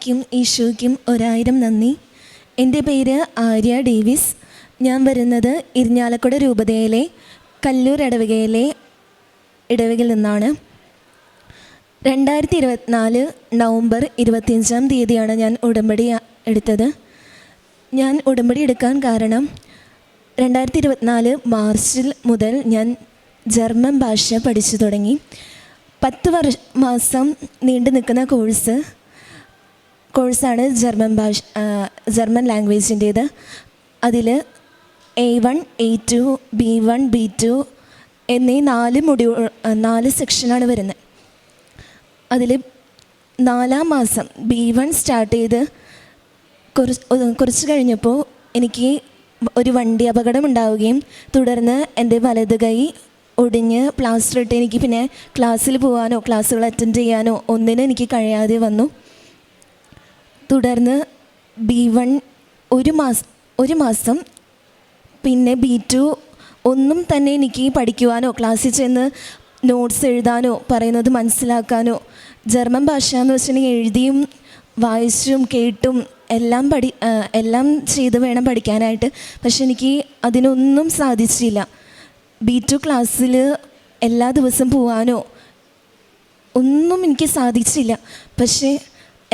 അമ്മയ്ക്കും ഈശോയ്ക്കും ഒരായിരം നന്ദി. എന്റെ പേര് ആര്യ ഡേവിസ്. ഞാൻ വരുന്നത് ഇരിഞ്ഞാലക്കുട രൂപതയിലെ കല്ലൂർ ഇടവകയിലെ ഇടവകയിൽ നിന്നാണ്. രണ്ടായിരത്തി ഇരുപത്തിനാല് നവംബർ ഇരുപത്തിയഞ്ചാം തീയതിയാണ് ഞാൻ ഉടമ്പടി എടുത്തത്. ഞാൻ ഉടമ്പടി എടുക്കാൻ കാരണം രണ്ടായിരത്തി ഇരുപത്തിനാല് മാർച്ചിൽ മുതൽ ഞാൻ ജർമ്മൻ ഭാഷ പഠിച്ചു തുടങ്ങി. പത്ത് വർഷ മാസം നീണ്ടു നിൽക്കുന്ന കോഴ്സ് കോഴ്സാണ് ജർമ്മൻ ഭാഷ ജർമ്മൻ ലാംഗ്വേജിന്റേത്. അതിൽ A one A two B one B two എന്നീ നാല് മൊഡ്യൂൾ നാല് സെക്ഷനാണ് വരുന്നത്. അതിൽ നാലാം മാസം ബി വൺ സ്റ്റാർട്ട് ചെയ്ത് കുറച്ച് കുറച്ച് കഴിഞ്ഞപ്പോൾ എനിക്ക് ഒരു വണ്ടി അപകടം ഉണ്ടാവുകയും തുടർന്ന് എന്റെ വലത് കൈ ഒടിഞ്ഞ് പ്ലാസ്റ്റർ ഇട്ട് എനിക്ക് പിന്നെ ക്ലാസ്സിൽ പോകാനോ ക്ലാസ്സുകൾ അറ്റൻഡ് ചെയ്യാനോ ഒന്നിനും എനിക്ക് കഴിയാതെ വന്നു. തുടർന്ന് ബി വൺ ഒരു മാസം ഒരു മാസം പിന്നെ ബി ടു ഒന്നും തന്നെ എനിക്ക് പഠിക്കുവാനോ ക്ലാസ്സിൽ ചെന്ന് നോട്ട്സ് എഴുതാനോ പറയുന്നത് മനസ്സിലാക്കാനോ ജർമ്മൻ ഭാഷ എന്ന് വെച്ചിട്ടുണ്ടെങ്കിൽ എഴുതിയും വായിച്ചും കേട്ടും എല്ലാം പഠി എല്ലാം ചെയ്ത് വേണം പഠിക്കാനായിട്ട്. പക്ഷെ എനിക്ക് അതിനൊന്നും സാധിച്ചില്ല. ബി ടു ക്ലാസ്സിൽ എല്ലാ ദിവസവും പോവാനോ ഒന്നും എനിക്ക് സാധിച്ചില്ല. പക്ഷേ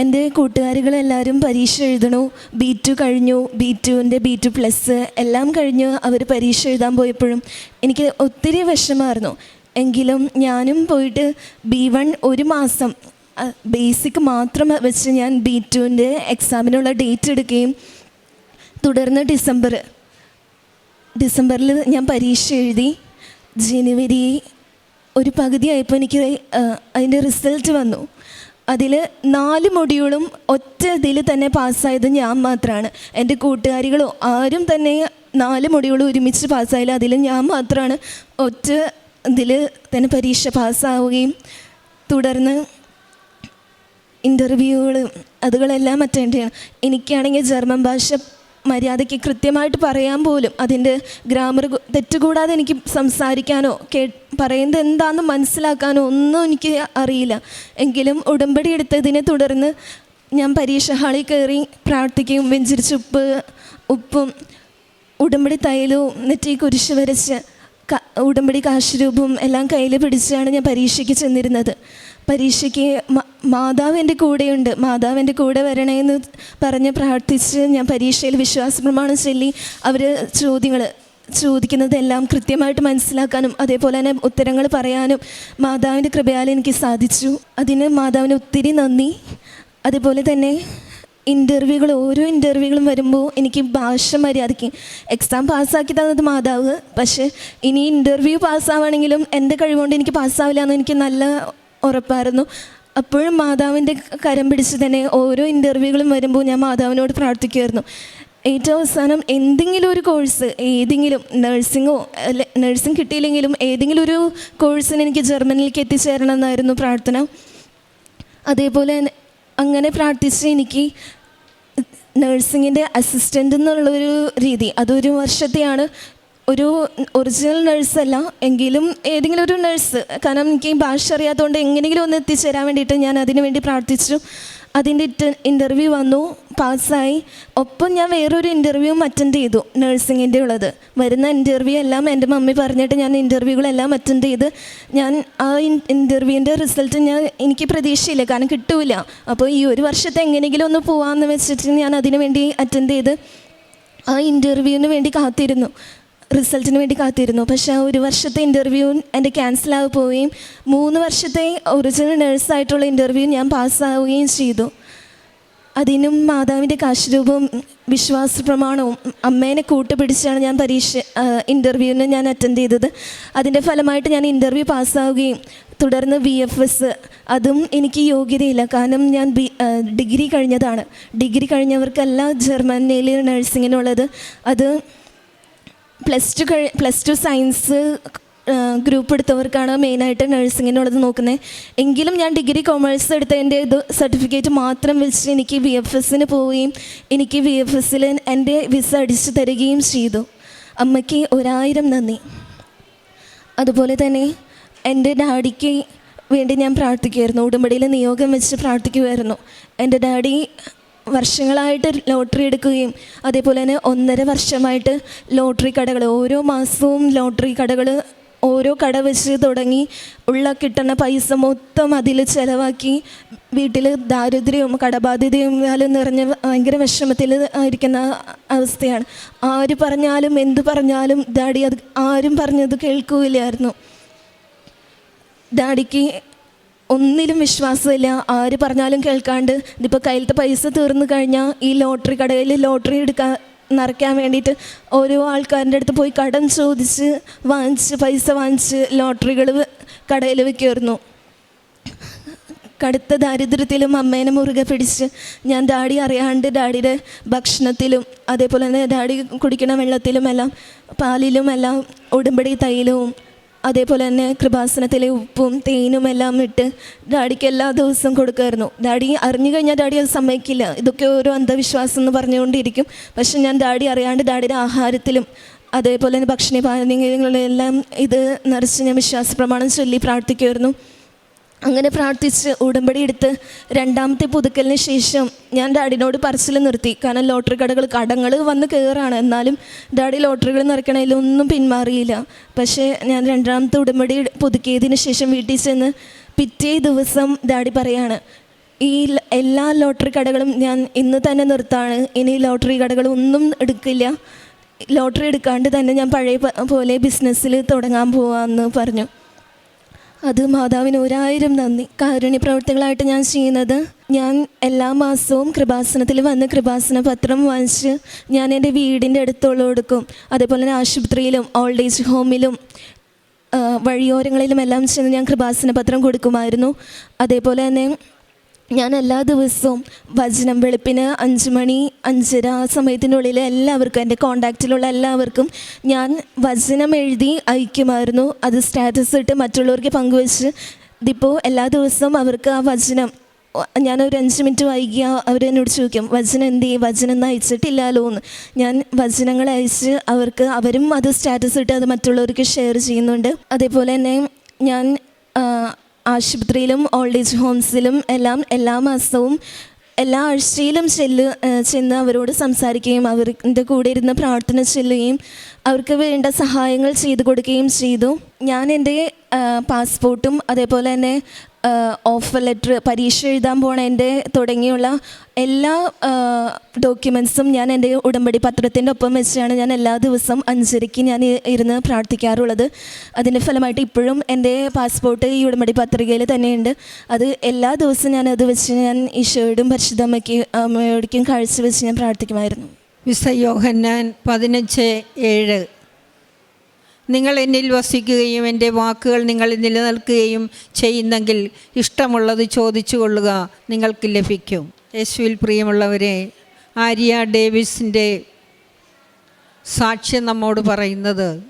എന്റെ കൂട്ടുകാരികളെല്ലാവരും പരീക്ഷ എഴുതണു. ബി ടു കഴിഞ്ഞു. ബി ടുവിന്റെ ബി ടു പ്ലസ് എല്ലാം കഴിഞ്ഞ് അവർ പരീക്ഷ എഴുതാൻ പോയപ്പോഴും എനിക്ക് ഒത്തിരി വിഷമമായിരുന്നു. എങ്കിലും ഞാനും പോയിട്ട് ബി വൺ ഒരു മാസം ബേസിക് മാത്രം വെച്ച് ഞാൻ ബി ടുവിന്റെ എക്സാമിനുള്ള ഡേറ്റ് എടുക്കുകയും തുടർന്ന് ഡിസംബർ ഡിസംബറിൽ ഞാൻ പരീക്ഷ എഴുതി. ജനുവരി ഒരു പകുതിയായപ്പോൾ എനിക്ക് അതിന്റെ റിസൾട്ട് വന്നു. അതിൽ നാല് മൊഡ്യൂളും ഒറ്റ ഇതിൽ തന്നെ പാസ്സായത് ഞാൻ മാത്രമാണ് എന്റെ കൂട്ടുകാരികളോ ആരും തന്നെ നാല് മൊഡ്യൂളും ഒരുമിച്ച് പാസ്സായില്ല. അതിൽ ഞാൻ മാത്രമാണ് ഒറ്റ ഇതിൽ തന്നെ പരീക്ഷ പാസ്സാവുകയും തുടർന്ന് ഇന്റർവ്യൂകൾ അതുകളെല്ലാം അറ്റൻഡ് ചെയ്യണം. എനിക്കാണെങ്കിൽ ജർമ്മൻ ഭാഷ മര്യാദയ്ക്ക് കൃത്യമായിട്ട് പറയാൻ പോലും അതിന്റെ ഗ്രാമർ തെറ്റുകൂടാതെ എനിക്ക് സംസാരിക്കാനോ കേ പറയുന്നത് എന്താണെന്ന് മനസ്സിലാക്കാനോ ഒന്നും എനിക്ക് അറിയില്ല. എങ്കിലും ഉടമ്പടി എടുത്തതിനെ തുടർന്ന് ഞാൻ പരീക്ഷ ഹാളിൽ കയറി പ്രാർത്ഥിക്കുകയും വെഞ്ചിരിച്ചുപ്പ് ഉപ്പും ഉടമ്പടി തൈലവും നെറ്റി കുരിശ് വരച്ച് ഉടമ്പടി കാശുരൂപവും എല്ലാം കയ്യിൽ പിടിച്ചാണ് ഞാൻ പരീക്ഷയ്ക്ക് ചെന്നിരുന്നത്. പരീക്ഷയ്ക്ക് മാതാവ് എന്റെ കൂടെയുണ്ട്. മാതാവ് എന്റെ കൂടെ വരണേന്ന് പറഞ്ഞ് പ്രാർത്ഥിച്ച് ഞാൻ പരീക്ഷയിൽ വിശ്വാസ പ്രമാണം ചൊല്ലി അവർ ചോദ്യങ്ങൾ ചോദിക്കുന്നതെല്ലാം കൃത്യമായിട്ട് മനസ്സിലാക്കാനും അതേപോലെ തന്നെ ഉത്തരങ്ങൾ പറയാനും മാതാവിന്റെ കൃപയാൽ എനിക്ക് സാധിച്ചു. അതിന് മാതാവിന് ഒത്തിരി നന്ദി. അതുപോലെ തന്നെ ഇന്റർവ്യൂകൾ ഓരോ ഇന്റർവ്യൂകളും വരുമ്പോൾ എനിക്ക് ഭാഷ മര്യാദയ്ക്ക് എക്സാം പാസ്സാക്കി തന്നത് മാതാവ്. പക്ഷേ ഇനി ഇന്റർവ്യൂ പാസ്സാവണമെങ്കിലും എന്റെ കഴിവുകൊണ്ട് എനിക്ക് പാസ്സാവില്ല എന്ന് എനിക്ക് നല്ല ഉറപ്പായിരുന്നു. അപ്പോഴും മാതാവിന്റെ കരം പിടിച്ച് തന്നെ ഓരോ ഇന്റർവ്യൂകളും വരുമ്പോൾ ഞാൻ മാതാവിനോട് പ്രാർത്ഥിക്കുമായിരുന്നു ഏറ്റവും അവസാനം എന്തെങ്കിലും ഒരു കോഴ്സ് ഏതെങ്കിലും നഴ്സിങ്ങോ അല്ലെ നഴ്സിംഗ് കിട്ടിയില്ലെങ്കിലും ഏതെങ്കിലും ഒരു കോഴ്സിന് എനിക്ക് ജർമ്മനിയിലേക്ക് എത്തിച്ചേരണം എന്നായിരുന്നു പ്രാർത്ഥന. അതേപോലെ അങ്ങനെ പ്രാർത്ഥിച്ച് എനിക്ക് നഴ്സിങ്ങിന്റെ അസിസ്റ്റന്റ് എന്നുള്ളൊരു രീതി അതൊരു വർഷത്തെയാണ് ഒരു ഒറിജിനൽ നഴ്സല്ല എങ്കിലും ഏതെങ്കിലും ഒരു നഴ്സ് കാരണം എനിക്ക് ഭാഷ അറിയാത്തതുകൊണ്ട് എങ്ങനെയെങ്കിലും ഒന്ന് എത്തിച്ചേരാൻ വേണ്ടിയിട്ട് ഞാൻ അതിനു വേണ്ടി പ്രാർത്ഥിച്ചു. അതിന്റെ ഇന്റർവ്യൂ വന്നു പാസ്സായി. ഒപ്പം ഞാൻ വേറൊരു ഇന്റർവ്യൂവും അറ്റൻഡ് ചെയ്തു നഴ്സിങ്ങിന്റെ ഉള്ളത്. വരുന്ന ഇന്റർവ്യൂ എല്ലാം എന്റെ മമ്മി പറഞ്ഞിട്ട് ഞാൻ ഇന്റർവ്യൂകളെല്ലാം അറ്റൻഡ് ചെയ്ത് ഞാൻ ആ ഇന്റർവ്യൂവിന്റെ റിസൾട്ട് ഞാൻ എനിക്ക് പ്രതീക്ഷയില്ല കാരണം കിട്ടൂല. അപ്പോൾ ഈ ഒരു വർഷത്തെ എങ്ങനെയെങ്കിലും ഒന്ന് പോകാമെന്ന് വെച്ചിട്ട് ഞാൻ അതിനു വേണ്ടി അറ്റൻഡ് ചെയ്ത് ആ ഇന്റർവ്യൂവിന് വേണ്ടി കാത്തിരുന്നു. റിസൾട്ടിന് വേണ്ടി കാത്തിരുന്നു. പക്ഷെ ആ ഒരു വർഷത്തെ ഇന്റർവ്യൂ എന്റെ ക്യാൻസലാകി പോവുകയും മൂന്ന് വർഷത്തെ ഒറിജിനൽ നേഴ്സായിട്ടുള്ള ഇന്റർവ്യൂ ഞാൻ പാസ്സാവുകയും ചെയ്തു. അതിനും മാതാവിന്റെ കാശുരൂപവും വിശ്വാസ പ്രമാണവും അമ്മേനെ കൂട്ടുപിടിച്ചാണ് ഞാൻ പരീക്ഷ ഇന്റർവ്യൂവിന് ഞാൻ അറ്റൻഡ് ചെയ്തത്. അതിന്റെ ഫലമായിട്ട് ഞാൻ ഇന്റർവ്യൂ പാസ്സാവുകയും തുടർന്ന് ബി എഫ് എസ് അതും എനിക്ക് യോഗ്യതയില്ല. കാരണം ഞാൻ ബി ഡിഗ്രി കഴിഞ്ഞതാണ്. ഡിഗ്രി കഴിഞ്ഞവർക്കല്ല ജർമ്മനിയിൽ നഴ്സിങ്ങിനുള്ളത് അത് പ്ലസ് ടു കഴി പ്ലസ് ടു സയൻസ് ഗ്രൂപ്പ് എടുത്തവർക്കാണ് മെയിനായിട്ട് നഴ്സിങ്ങിനുള്ളത് നോക്കുന്നത് എങ്കിലും ഞാൻ ഡിഗ്രി കൊമേഴ്സ് എടുത്തതിന്റെ ഇത് സർട്ടിഫിക്കറ്റ് മാത്രം വെച്ച് എനിക്ക് വി എഫ് എസിന് പോവുകയും എനിക്ക് വി എഫ് എസിൽ എന്റെ വിസ അടിച്ചു തരികയും ചെയ്തു. അമ്മയ്ക്ക് ഒരായിരം നന്ദി. അതുപോലെ തന്നെ എന്റെ ഡാഡിക്ക് വേണ്ടി ഞാൻ പ്രാർത്ഥിക്കുമായിരുന്നു ഉടമ്പടിയിൽ നിയോഗം വെച്ച് പ്രാർത്ഥിക്കുമായിരുന്നു എന്റെ ഡാഡി വർഷങ്ങളായിട്ട് ലോട്ടറി എടുക്കുകയും അതേപോലെ തന്നെ ഒന്നര വർഷമായിട്ട് ലോട്ടറി കടകൾ ഓരോ മാസവും ലോട്ടറി കടകൾ ഓരോ കട വെച്ച് തുടങ്ങി ഉള്ള കിട്ടുന്ന പൈസ മൊത്തം അതിൽ ചിലവാക്കി വീട്ടിൽ ദാരിദ്ര്യവും കടബാധ്യതയും നിറഞ്ഞ ഭയങ്കര വിഷമത്തിൽ ആയിരിക്കുന്ന അവസ്ഥയാണ്. ആര് പറഞ്ഞാലും എന്ത് പറഞ്ഞാലും ഡാഡി അത് ആരും പറഞ്ഞത് കേൾക്കുകയില്ലായിരുന്നു ഡാഡിക്ക് ഒന്നിലും വിശ്വാസമില്ല. ആര് പറഞ്ഞാലും കേൾക്കാണ്ട് ഇതിപ്പോൾ കയ്യിലത്തെ പൈസ തീർന്നു കഴിഞ്ഞാൽ ഈ ലോട്ടറി കടയിൽ ലോട്ടറി എടുക്കാൻ നിറയ്ക്കാൻ വേണ്ടിയിട്ട് ഓരോ ആൾക്കാരുടെ അടുത്ത് പോയി കടം ചോദിച്ച് വാങ്ങിച്ച് പൈസ വാങ്ങിച്ച് ലോട്ടറികൾ കടയിൽ വെക്കുമായിരുന്നു കടുത്ത ദാരിദ്ര്യത്തിലും അമ്മേനെ മുറുകെ പിടിച്ച് ഞാൻ ഡാഡി അറിയാണ്ട് ഡാഡിയുടെ ഭക്ഷണത്തിലും അതേപോലെ തന്നെ ഡാഡി കുടിക്കുന്ന വെള്ളത്തിലുമെല്ലാം പാലിലുമെല്ലാം ഉടുമ്പടി തൈലവും അതേപോലെ തന്നെ കൃപാസനത്തിലെ ഉപ്പും തേനും എല്ലാം ഇട്ട് ഡാഡിക്ക് എല്ലാ ദിവസവും കൊടുക്കുമായിരുന്നു ഡാഡി അറിഞ്ഞു കഴിഞ്ഞാൽ ഡാഡി അത് സമ്മതിക്കില്ല. ഇതൊക്കെ ഓരോ അന്ധവിശ്വാസം എന്ന് പറഞ്ഞുകൊണ്ടിരിക്കും. പക്ഷെ ഞാൻ ഡാഡി അറിയാണ്ട് ഡാഡിയുടെ ആഹാരത്തിലും അതേപോലെ തന്നെ ഭക്ഷണ പാനീയങ്ങളിലെല്ലാം ഇത് നിറച്ച് ഞാൻ വിശ്വാസ പ്രമാണം ചൊല്ലി പ്രാർത്ഥിക്കുമായിരുന്നു. അങ്ങനെ പ്രാർത്ഥിച്ച് ഉടമ്പടി എടുത്ത് രണ്ടാമത്തെ പുതുക്കലിന് ശേഷം ഞാൻ ഡാഡിനോട് പറച്ചിൽ നിർത്തി. കാരണം ലോട്ടറി കടകൾ കടങ്ങൾ വന്ന് കയറാണ് എന്നാലും ഡാഡി ലോട്ടറികൾ നിറയ്ക്കണതിൽ ഒന്നും പിന്മാറിയില്ല. പക്ഷേ ഞാൻ രണ്ടാമത്തെ ഉടമ്പടി പുതുക്കിയതിന് ശേഷം വീട്ടിൽ ചെന്ന് പിറ്റേ ദിവസം ഡാഡി പറയാണ് ഈ എല്ലാ ലോട്ടറി കടകളും ഞാൻ ഇന്ന് തന്നെ നിർത്താണ്. ഇനി ലോട്ടറി കടകളൊന്നും എടുക്കില്ല. ലോട്ടറി എടുക്കാണ്ട് തന്നെ ഞാൻ പഴയ പോലെ ബിസിനസ്സിൽ തുടങ്ങാൻ പോവാമെന്ന് പറഞ്ഞു. അത് മാതാവിന് ഒരായിരം നന്ദി. കാരുണ്യ പ്രവർത്തികളായിട്ട് ഞാൻ ചെയ്യുന്നത് ഞാൻ എല്ലാ മാസവും കൃപാസനത്തിൽ വന്ന് കൃപാസന പത്രം വാങ്ങിച്ച് ഞാൻ എന്റെ വീടിന്റെ അടുത്തുള്ള കൊടുക്കും. അതേപോലെ തന്നെ ആശുപത്രിയിലും ഓൾഡ് ഏജ് ഹോമിലും വഴിയോരങ്ങളിലും എല്ലാം ചെന്ന് ഞാൻ കൃപാസന പത്രം കൊടുക്കുമായിരുന്നു. അതേപോലെ തന്നെ ഞാൻ എല്ലാ ദിവസവും വചനം വെളുപ്പിന് അഞ്ച് മണി അഞ്ചര ആ സമയത്തിനുള്ളിൽ എല്ലാവർക്കും എന്റെ കോണ്ടാക്റ്റിലുള്ള എല്ലാവർക്കും ഞാൻ വചനം എഴുതി അയക്കുമായിരുന്നു. അത് സ്റ്റാറ്റസ് ഇട്ട് മറ്റുള്ളവർക്ക് പങ്കുവെച്ച്. ഇതിപ്പോൾ എല്ലാ ദിവസവും അവർക്ക് ആ വചനം ഞാൻ ഒരു അഞ്ച് മിനിറ്റ് വൈകിയ അവർ എന്നോട് ചോദിക്കും വചനം എന്ത് ചെയ്യും? വചനം ഒന്നും അയച്ചിട്ടില്ലല്ലോ എന്ന്. ഞാൻ വചനങ്ങൾ അയച്ച് അവർക്ക് അവരും അത് സ്റ്റാറ്റസ് ഇട്ട് അത് മറ്റുള്ളവർക്ക് ഷെയർ ചെയ്യുന്നുണ്ട്. അതേപോലെ തന്നെ ഞാൻ ആശുപത്രിയിലും ഓൾഡ് ഏജ് ഹോംസിലും എല്ലാം എല്ലാ മാസവും എല്ലാ ആഴ്ചയിലും ചെല്ല് ചെന്ന് അവരോട് സംസാരിക്കുകയും അവരുടെ കൂടെ ഇരുന്ന് പ്രാർത്ഥന ചെല്ലുകയും അവർക്ക് വേണ്ട സഹായങ്ങൾ ചെയ്തു കൊടുക്കുകയും ചെയ്തു. ഞാൻ എന്റെ പാസ്പോർട്ടും അതേപോലെ തന്നെ ഓഫർ ലെറ്റർ പരീക്ഷ എഴുതാൻ പോണതിന്റെ തുടങ്ങിയുള്ള എല്ലാ ഡോക്യുമെൻസും ഞാൻ എന്റെ ഉടമ്പടി പത്രത്തിന്റെ ഒപ്പം വെച്ചാണ് ഞാൻ എല്ലാ ദിവസവും അഞ്ചരയ്ക്ക് ഞാൻ ഇരുന്ന് പ്രാർത്ഥിക്കാറുള്ളത്. അതിന്റെ ഫലമായിട്ട് ഇപ്പോഴും എന്റെ പാസ്പോർട്ട് ഈ ഉടമ്പടി പത്രികയിൽ തന്നെയുണ്ട്. അത് എല്ലാ ദിവസവും ഞാൻ അത് വെച്ച് ഞാൻ ഈശോയോടും പരിശുദ്ധമ്മയ്ക്ക് അമ്മയോടേക്കും കാഴ്ചവെച്ച് ഞാൻ പ്രാർത്ഥിക്കുമായിരുന്നു. വിശ യോഹന്നാൻ പതിനഞ്ച് ഏഴ്. നിങ്ങൾ എന്നിൽ വസിക്കുകയും എന്റെ വാക്കുകൾ നിങ്ങളിൽ നിലനിൽക്കുകയും ചെയ്യുന്നെങ്കിൽ ഇഷ്ടമുള്ളത് ചോദിച്ചു കൊള്ളുക നിങ്ങൾക്ക് ലഭിക്കും. യേശുവിൽ പ്രിയമുള്ളവരെ ആര്യ ഡേവിസിന്റെ സാക്ഷ്യം നമ്മോട് പറയുന്നത്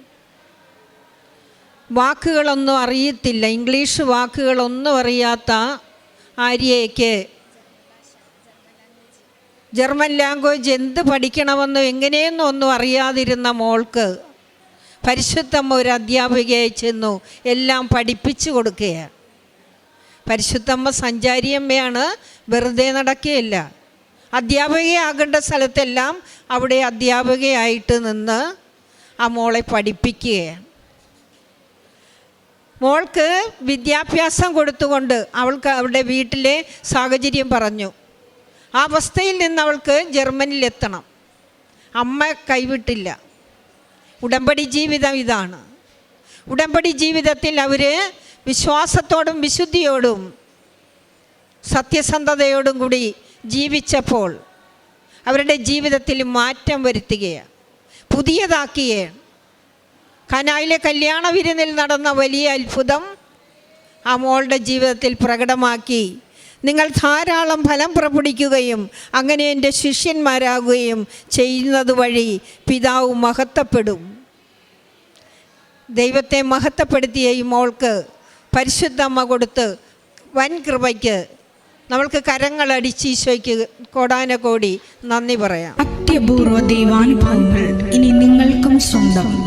വാക്കുകളൊന്നും അറിയത്തില്ല. ഇംഗ്ലീഷ് വാക്കുകളൊന്നും അറിയാത്ത ആര്യയ്ക്ക് ജർമ്മൻ ലാംഗ്വേജ് എന്ത് പഠിക്കണമെന്നും എങ്ങനെയെന്നും ഒന്നും അറിയാതിരുന്ന മോൾക്ക് പരിശുദ്ധമ്മ ഒരു അധ്യാപികയായി ചെന്നു. എല്ലാം പഠിപ്പിച്ചു കൊടുക്കുകയാണ്. പരിശുദ്ധമ്മ സഞ്ചാരിയമ്മയാണ് വെറുതെ നടക്കുകയില്ല. അധ്യാപികയാകേണ്ട സ്ഥലത്തെല്ലാം അവിടെ അധ്യാപികയായിട്ട് നിന്ന് ആ മോളെ പഠിപ്പിക്കുകയാണ്. മോൾക്ക് വിദ്യാഭ്യാസം കൊടുത്തുകൊണ്ട് അവൾക്ക് അവളുടെ വീട്ടിലെ സാഹചര്യം പറഞ്ഞു. ആ അവസ്ഥയിൽ നിന്ന് അവൾക്ക് ജർമ്മനിയിലെത്തണം. അമ്മ കൈവിട്ടില്ല. ഉടമ്പടി ജീവിതം ഇതാണ്. ഉടമ്പടി ജീവിതത്തിൽ അവർ വിശ്വാസത്തോടും വിശുദ്ധിയോടും സത്യസന്ധതയോടും കൂടി ജീവിച്ചപ്പോൾ അവരുടെ ജീവിതത്തിൽ മാറ്റം വരുത്തുകയാണ്. പുതിയതാക്കുകയാണ് കനായിലെ കല്യാണ വിരുന്നിൽ നടന്ന വലിയ അത്ഭുതം ആ മോളുടെ ജീവിതത്തിൽ പ്രകടമാക്കി. നിങ്ങൾ ധാരാളം ഫലം പ്രപഠിക്കുകയും അങ്ങനെ എന്റെ ശിഷ്യന്മാരാകുകയും ചെയ്യുന്നത് വഴി പിതാവ് മഹത്വപ്പെടും. ദൈവത്തെ മഹത്വപ്പെടുത്തിയ ഈ മോൾക്ക് പരിശുദ്ധമ്മ കൊടുത്ത് വൻ കൃപയ്ക്ക് നമ്മൾക്ക് കരങ്ങളടിച്ച് ഈശോയ്ക്ക് കോടാനകോടി നന്ദി പറയാം. അത്യപൂർവ ദൈവാനുഭവങ്ങൾ ഇനി നിങ്ങൾക്കും സ്വന്തം.